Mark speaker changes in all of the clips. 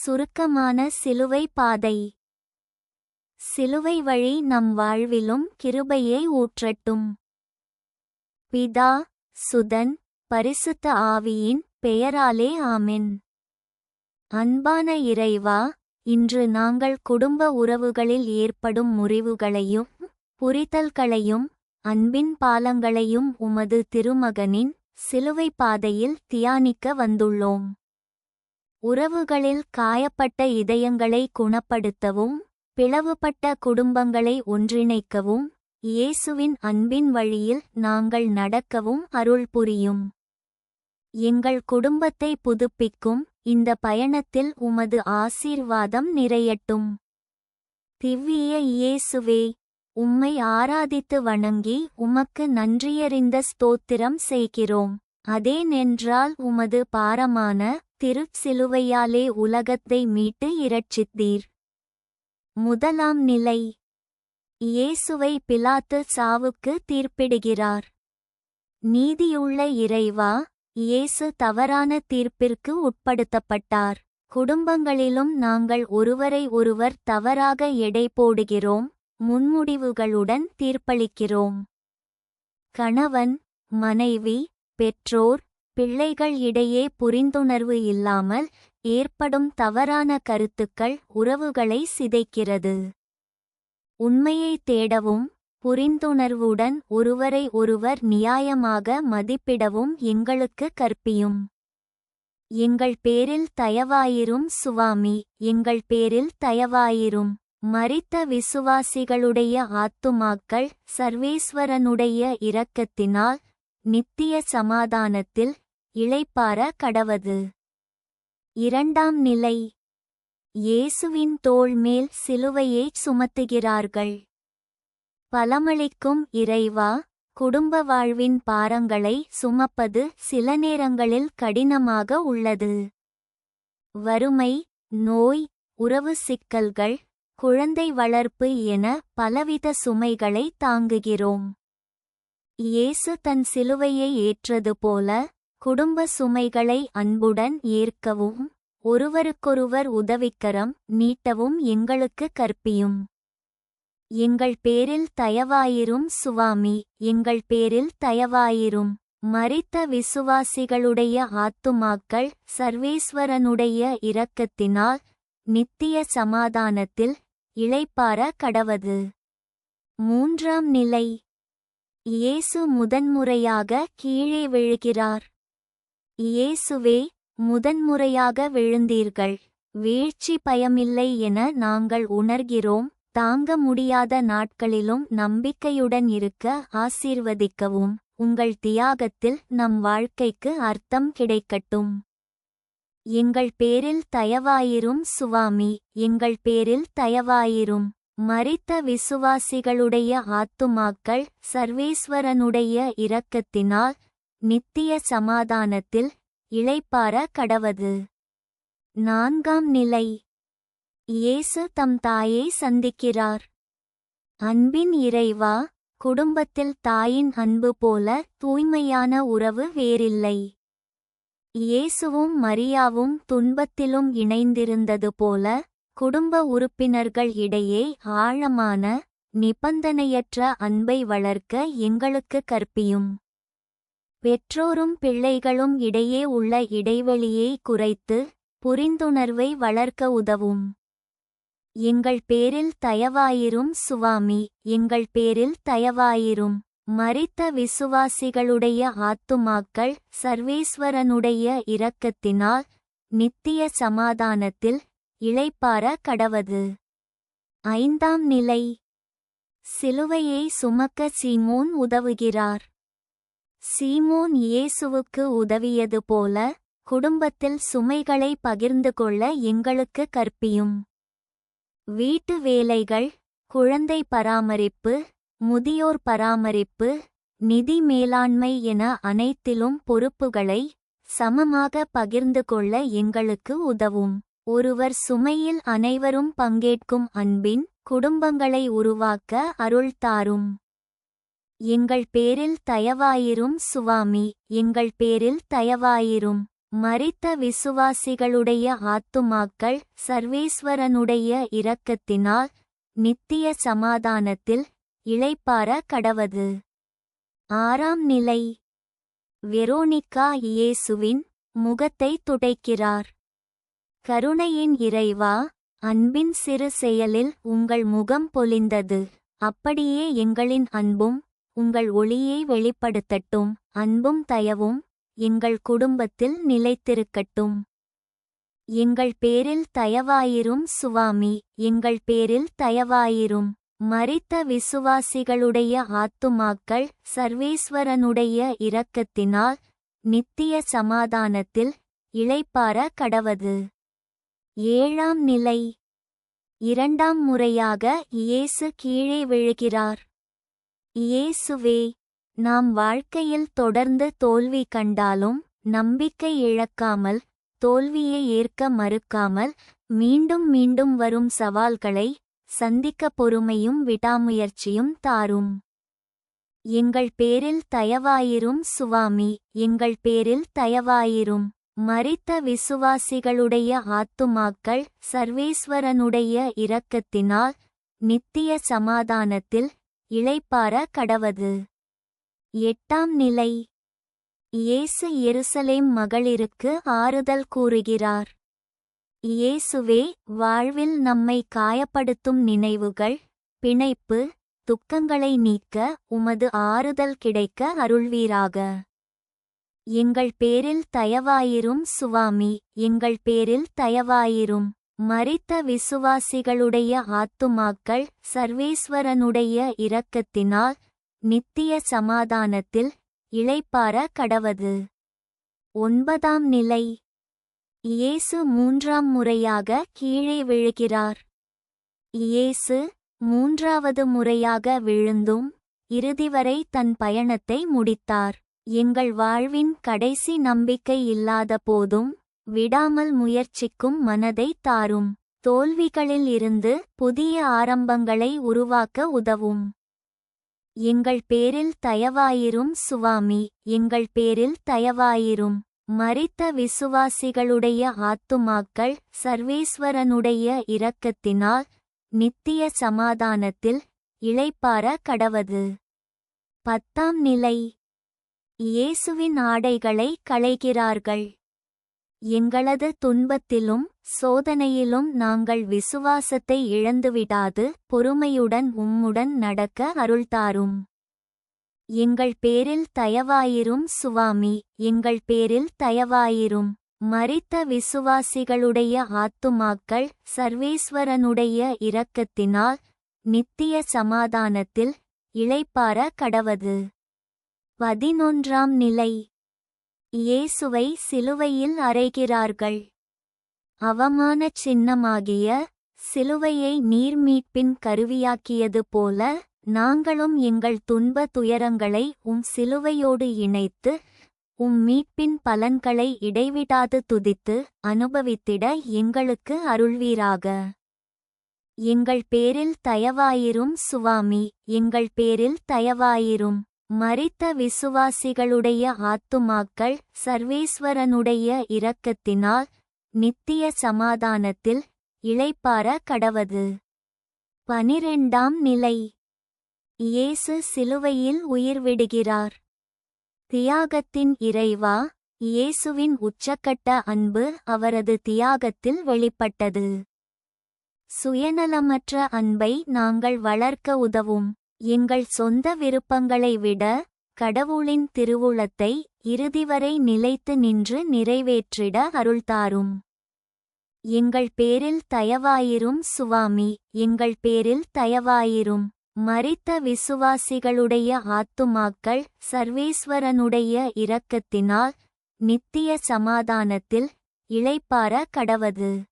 Speaker 1: சுருக்கமான சிலுவை பாதை. சிலுவை வழி நம் வாழ்விலும் கிருபையை ஊற்றட்டும். பிதா சுதன் பரிசுத்த ஆவியின் பெயராலே ஆமென். அன்பான இறைவா இன்று நாங்கள் குடும்ப உறவுகளில் ஏற்படும் முறிவுகளையும் புரிதல்களையும் அன்பின் பாலங்களையும் உமது திருமகனின் சிலுவை பாதையில் தியானிக்க வந்துள்ளோம். உறவுகளில் காயப்பட்ட இதயங்களை குணப்படுத்தவும் பிளவுபட்ட குடும்பங்களை ஒன்றிணைக்கவும் இயேசுவின் அன்பின் வழியில் நாங்கள் நடக்கவும் அருள் புரியும். எங்கள் குடும்பத்தை புதுப்பிக்கும் இந்த பயணத்தில் உமது ஆசீர்வாதம் நிறையட்டும். திவ்விய இயேசுவே உம்மை ஆராதித்து வணங்கி உமக்கு நன்றியறிந்த ஸ்தோத்திரம் செய்கிறோம். அதேனென்றால் உமது பாரமான திருச்சிலுவையாலே உலகத்தை மீட்டு இரட்சித்தீர். முதலாம் நிலை. இயேசுவை பிலாத்து சாவுக்கு தீர்ப்பிடுகிறார். நீதியுள்ள இறைவா இயேசு தவறான தீர்ப்பிற்கு உட்படுத்தப்பட்டார். குடும்பங்களிலும் நாங்கள் ஒருவரை ஒருவர் தவறாக எடை போடுகிறோம் முன்முடிவுகளுடன் தீர்ப்பளிக்கிறோம். கணவன் மனைவி பெற்றோர் பிள்ளைகள் இடையே புரிந்துணர்வு இல்லாமல் ஏற்படும் தவறான கருத்துக்கள் உறவுகளை சிதைக்கிறது. உண்மையை தேடவும் புரிந்துணர்வுடன் ஒருவரை ஒருவர் நியாயமாக மதிப்பிடவும் எங்களுக்கு கற்பியும். எங்கள் பேரில் தயவாயிரும் சுவாமி எங்கள் பேரில் தயவாயிரும். மறித்த விசுவாசிகளுடைய ஆத்துமாக்கள் சர்வேஸ்வரனுடைய இரக்கத்தினால் நித்திய சமாதானத்தில் இளைப்பார கடவது. இரண்டாம் நிலை. இயேசுவின் தோள் மேல் சிலுவையைச் சுமத்துகிறார்கள். பலமளிக்கும் இறைவா குடும்ப வாழ்வின் பாரங்களை சுமப்பது சில நேரங்களில் கடினமாக உள்ளது. வறுமை நோய் உறவு சிக்கல்கள் குழந்தை வளர்ப்பு என பலவித சுமைகளை தாங்குகிறோம். இயேசு தன் சிலுவையை ஏற்றது போல குடும்ப சுமைகளை அன்புடன் ஏற்கவும் ஒருவருக்கொருவர் உதவிக்கரம் நீட்டவும் எங்களுக்கு கற்பியும். எங்கள் பேரில் தயவாயிரும் சுவாமி எங்கள் பேரில் தயவாயிரும். மறித்த விசுவாசிகளுடைய ஆத்துமாக்கள் சர்வேஸ்வரனுடைய இரக்கத்தினால் நித்திய சமாதானத்தில் இளைப்பார கடவது. மூன்றாம் நிலை இயேசு முதன்முறையாக கீழே விழுகிறார். இயேசுவே முதன்முறையாக விழுந்தீர்கள். வீழ்ச்சி பயமில்லை என நாங்கள் உணர்கிறோம். தாங்க முடியாத நாட்களிலும் நம்பிக்கையுடன் இருக்க ஆசீர்வதிக்கவும். உங்கள் தியாகத்தில் நம் வாழ்க்கைக்கு அர்த்தம் கிடைக்கட்டும். எங்கள் பேரில் தயவாயிரும் சுவாமி. எங்கள் பேரில் தயவாயிரும். மறித்த விசுவாசிகளுடைய ஆத்துமாக்கள் சர்வேஸ்வரனுடைய இரக்கத்தினால் நித்திய சமாதானத்தில் இளைப்பார கடவது. நான்காம் நிலை. இயேசு தம் தாயை சந்திக்கிறார். அன்பின் இறைவா குடும்பத்தில் தாயின் அன்பு போல தூய்மையான உறவு வேறில்லை. இயேசுவும் மரியாவும் துன்பத்திலும் இணைந்திருந்தது போல குடும்ப உறுப்பினர்கள் இடையே ஆழமான நிபந்தனையற்ற அன்பை வளர்க்க எங்களுக்கு கற்பியும். பெற்றோரும் பிள்ளைகளும் இடையே உள்ள இடைவெளியை குறைத்து புரிந்துணர்வை வளர்க்க உதவும். எங்கள் பேரில் தயவாயிரும் சுவாமி எங்கள் பேரில் தயவாயிரும். மறித்த விசுவாசிகளுடைய ஆத்துமாக்கள் சர்வேஸ்வரனுடைய இரக்கத்தினால் நித்திய சமாதானத்தில் இளைப்பார கடவது. ஐந்தாம் நிலை. சிலுவையை சுமக்க சீமோன் உதவுகிறார். சீமோன் இயேசுவுக்கு உதவியது போல குடும்பத்தில் சுமைகளை பகிர்ந்து கொள்ள எங்களுக்கு கற்பியும். வீட்டு வேலைகள் குழந்தை பராமரிப்பு முதியோர் பராமரிப்பு நிதி மேலாண்மை என அனைத்திலும் பொறுப்புகளை சமமாக பகிர்ந்து கொள்ள எங்களுக்கு உதவும். ஒருவர் சுமையில் அனைவரும் பங்கேற்கும் அன்பின் குடும்பங்களை உருவாக்க அருள் தாரும். எங்கள் பேரில் தயவாயிரும் சுவாமி எங்கள் பேரில் தயவாயிரும். மறித்த விசுவாசிகளுடைய ஆத்துமாக்கள் சர்வேஸ்வரனுடைய இரக்கத்தினால் நித்திய சமாதானத்தில் இளைப்பார கடவது. ஆறாம் நிலை. வெரோனிகா இயேசுவின் முகத்தை துடைக்கிறார். கருணையின் இறைவா அன்பின் சிறு செயலில் உங்கள் முகம் பொலிந்தது. அப்படியே எங்களின் அன்பும் உங்கள் ஒளியை வெளிப்படுத்தட்டும். அன்பும் தயவும் எங்கள் குடும்பத்தில் நிலைத்திருக்கட்டும். எங்கள் பேரில் தயவாயிரும் சுவாமி எங்கள் பேரில் தயவாயிரும். மறித்த விசுவாசிகளுடைய ஆத்துமாக்கள் சர்வேஸ்வரனுடைய இரக்கத்தினால் நித்திய சமாதானத்தில் இளைப்பார கடவது. ஏழாம் நிலை. இரண்டாம் முறையாக இயேசு கீழே விழுகிறார். இயேசுவே நாம் வாழ்க்கையில் தொடர்ந்து தோல்வி கண்டாலும் நம்பிக்கை இழக்காமல் தோல்வியை ஏற்க மறுக்காமல் மீண்டும் மீண்டும் வரும் சவால்களை சந்திக்க பொறுமையும் விடாமுயற்சியும் தாரும். எங்கள் பேரில் தயவாயிரும் சுவாமி எங்கள் பேரில் தயவாயிரும். மரித்த விசுவாசிகளுடைய ஆத்துமாக்கள் சர்வேஸ்வரனுடைய இரக்கத்தினால் நித்திய சமாதானத்தில் இளைப்பார கடவது. எட்டாம் நிலை. இயேசு எருசலேம் மகளிருக்கு ஆறுதல் கூறுகிறார். இயேசுவே வாழ்வில் நம்மை காயப்படுத்தும் நினைவுகள் பிணைப்பு துக்கங்களை நீக்க உமது ஆறுதல் கிடைக்க அருள்வீராக. எங்கள் பேரில் தயவாயிரும் சுவாமி எங்கள் பேரில் தயவாயிரும். மறித்த விசுவாசிகளுடைய ஆத்துமாக்கள் சர்வேஸ்வரனுடைய இரக்கத்தினால் நித்திய சமாதானத்தில் இளைப்பார கடவது. ஒன்பதாம் நிலை. இயேசு மூன்றாம் முறையாக கீழே விழுகிறார். இயேசு மூன்றாவது முறையாக விழுந்தும் இறுதிவரை தன் பயணத்தை முடித்தார். எங்கள் வாழ்வின் கடைசி நம்பிக்கை இல்லாத போதும் விடாமல் முயற்சிக்கும் மனதை தாரும். தோல்விகளில் இருந்து புதிய ஆரம்பங்களை உருவாக்க உதவும். எங்கள் பேரில் தயவாயிரும் சுவாமி எங்கள் பேரில் தயவாயிரும். மறித்த விசுவாசிகளுடைய ஆத்துமாக்கள் சர்வேஸ்வரனுடைய இரக்கத்தினால் நித்திய சமாதானத்தில் இளைப்பார கடவது. பத்தாம் நிலை. இயேசுவின் ஆடைகளை களைகிறார்கள். எங்களது துன்பத்திலும் சோதனையிலும் நாங்கள் விசுவாசத்தை இழந்துவிடாது பொறுமையுடன் உம்முடன் நடக்க அருள்தாரும் எங்கள் பேரில் தயவாயிரும் சுவாமி எங்கள் பேரில் தயவாயிரும். மறித்த விசுவாசிகளுடைய ஆத்துமாக்கள் சர்வேஸ்வரனுடைய இரக்கத்தினால் நித்திய சமாதானத்தில் இளைப்பார கடவது. பதினொன்றாம் நிலை. இயேசுவை சிலுவையில் அறைகிறார்கள். அவமானச் சின்னமாகிய சிலுவையை நீர்மீட்பின் கருவியாக்கியது போல நாங்களும் எங்கள் துன்ப துயரங்களை உம் சிலுவையோடு இணைத்து உம் மீட்பின் பலன்களை இடைவிடாது துதித்து அனுபவித்திட எங்களுக்கு அருள்வீராக. எங்கள் பேரில் தயவாயிரும் சுவாமி எங்கள் பேரில் தயவாயிரும். மரித்த விசுவாசிகளுடைய ஆத்துமாக்கள் சர்வேஸ்வரனுடைய இரக்கத்தினால் நித்திய சமாதானத்தில் இளைப்பார கடவது. பனிரெண்டாம் நிலை. இயேசு சிலுவையில் உயிர் விடுகிறார் தியாகத்தின் இறைவா இயேசுவின் உச்சக்கட்ட அன்பு அவரது தியாகத்தில் வெளிப்பட்டது. சுயநலமற்ற அன்பை நாங்கள் வளர்க்க உதவும். எங்கள் சொந்த விருப்பங்களை விட கடவுளின் திருவுளத்தை இறுதிவரை நிலைத்து நின்று நிறைவேற்றிட அருள்தாரும் எங்கள் பேரில் தயவாயிரும் சுவாமி எங்கள் பேரில் தயவாயிரும். மறித்த விசுவாசிகளுடைய ஆத்துமாக்கள் சர்வேஸ்வரனுடைய இரக்கத்தினால் நித்திய சமாதானத்தில் இளைப்பார கடவது.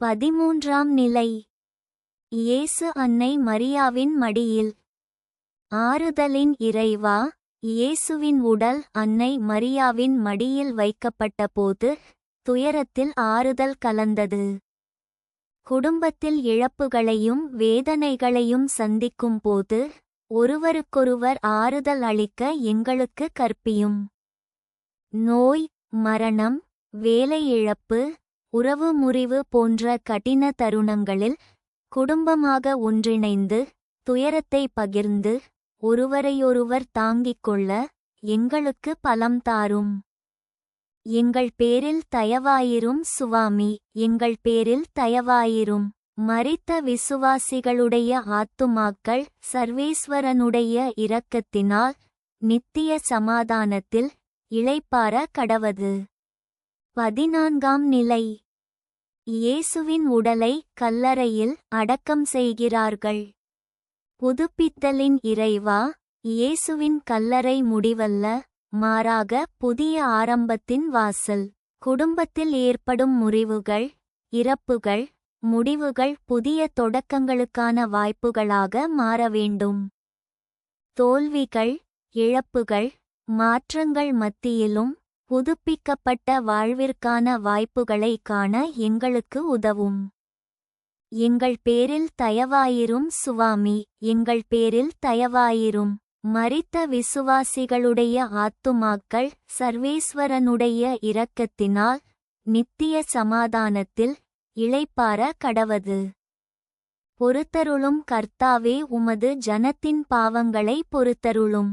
Speaker 1: பதிமூன்றாம் நிலை. இயேசு அன்னை மரியாவின் மடியில். ஆறுதலின் இறைவா இயேசுவின் உடல் அன்னை மரியாவின் மடியில் வைக்கப்பட்டபோது துயரத்தில் ஆறுதல் கலந்தது. குடும்பத்தில் இழப்புகளையும் வேதனைகளையும் சந்திக்கும் போது ஒருவருக்கொருவர் ஆறுதல் அளிக்க எங்களுக்கு கற்பியும். நோய் மரணம் வேலை இழப்பு உறவு முறிவு போன்ற கடின தருணங்களில் குடும்பமாக ஒன்றிணைந்து துயரத்தை பகிர்ந்து ஒருவரையொருவர் தாங்கிக் கொள்ள எங்களுக்கு பலம் தாரும். எங்கள் பேரில் தயவாயிரும் சுவாமி எங்கள் பேரில் தயவாயிரும். மறித்த விசுவாசிகளுடைய ஆத்துமாக்கள் சர்வேஸ்வரனுடைய இரக்கத்தினால் நித்திய சமாதானத்தில் இளைப்பார கடவது. பதினான்காம் நிலை. இயேசுவின் உடலை கல்லறையில் அடக்கம் செய்கிறார்கள். புதுப்பித்தலின் இறைவா இயேசுவின் கல்லறை முடிவல்ல மாறாக புதிய ஆரம்பத்தின் வாசல். குடும்பத்தில் ஏற்படும் முறிவுகள் இறப்புகள் முடிவுகள் புதிய தொடக்கங்களுக்கான வாய்ப்புகளாக மாற வேண்டும். தோல்விகள் இழப்புகள் மாற்றங்கள் மத்தியிலும் புதுப்பிக்கப்பட்ட வாழ்விற்கான வாய்ப்புகளை காண எங்களுக்கு உதவும். எங்கள் பேரில் தயவாயிரும் சுவாமி எங்கள் பேரில் தயவாயிரும். மரித்த விசுவாசிகளுடைய ஆத்துமாக்கள் சர்வேஸ்வரனுடைய இரக்கத்தினால் நித்திய சமாதானத்தில் இளைப்பார கடவது. பொறுத்தருளும் கர்த்தாவே உமது ஜனத்தின் பாவங்களை பொறுத்தருளும்.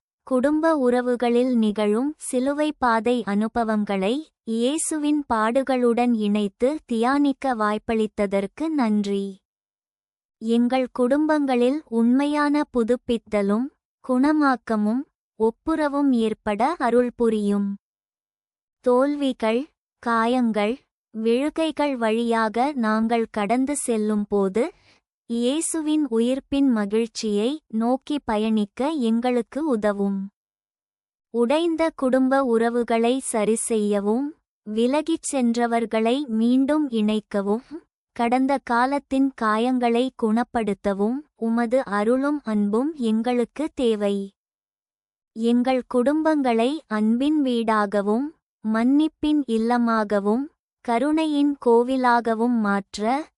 Speaker 1: குடும்ப உறவுகளில் நிகழும் சிலுவை பாதை அனுபவங்களை இயேசுவின் பாடுகளுடன் இணைத்து தியானிக்க வாய்ப்பளித்ததற்கு நன்றி. எங்கள் குடும்பங்களில் உண்மையான புதுப்பித்தலும் குணமாக்கமும் ஒப்புரவும் ஏற்பட அருள் புரியும். தோல்விகள் காயங்கள் விழுகைகள் வழியாக நாங்கள் கடந்து செல்லும்போது இயேசுவின் உயிர்ப்பின் மகிழ்ச்சியை நோக்கி பயணிக்க எங்களுக்கு உதவும். உடைந்த குடும்ப உறவுகளை சரிசெய்யவும் விலகிச் சென்றவர்களை மீண்டும் இணைக்கவும் கடந்த காலத்தின் காயங்களை குணப்படுத்தவும் உமது அருளும் அன்பும் எங்களுக்கு தேவை. எங்கள் குடும்பங்களை அன்பின் வீடாகவும் மன்னிப்பின் இல்லமாகவும் கருணையின் கோவிலாகவும் மாற்ற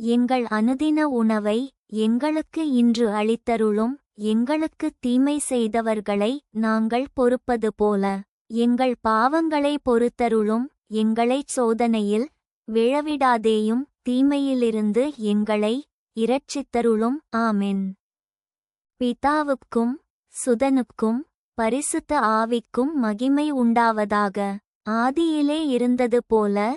Speaker 1: எங்கள் அனுதின உணவை எங்களுக்கு இன்று அளித்தருளும் எங்களுக்கு தீமை செய்தவர்களை நாங்கள் பொறுப்பது போல எங்கள் பாவங்களை பொறுத்தருளும் எங்களைச் சோதனையில் விழவிடாதேயும் தீமையிலிருந்து எங்களை இரட்சித்தருளும் ஆமென். பிதாவுக்கும் சுதனுக்கும் பரிசுத்த ஆவிக்கும் மகிமை உண்டாவதாக ஆதியிலே இருந்தது போல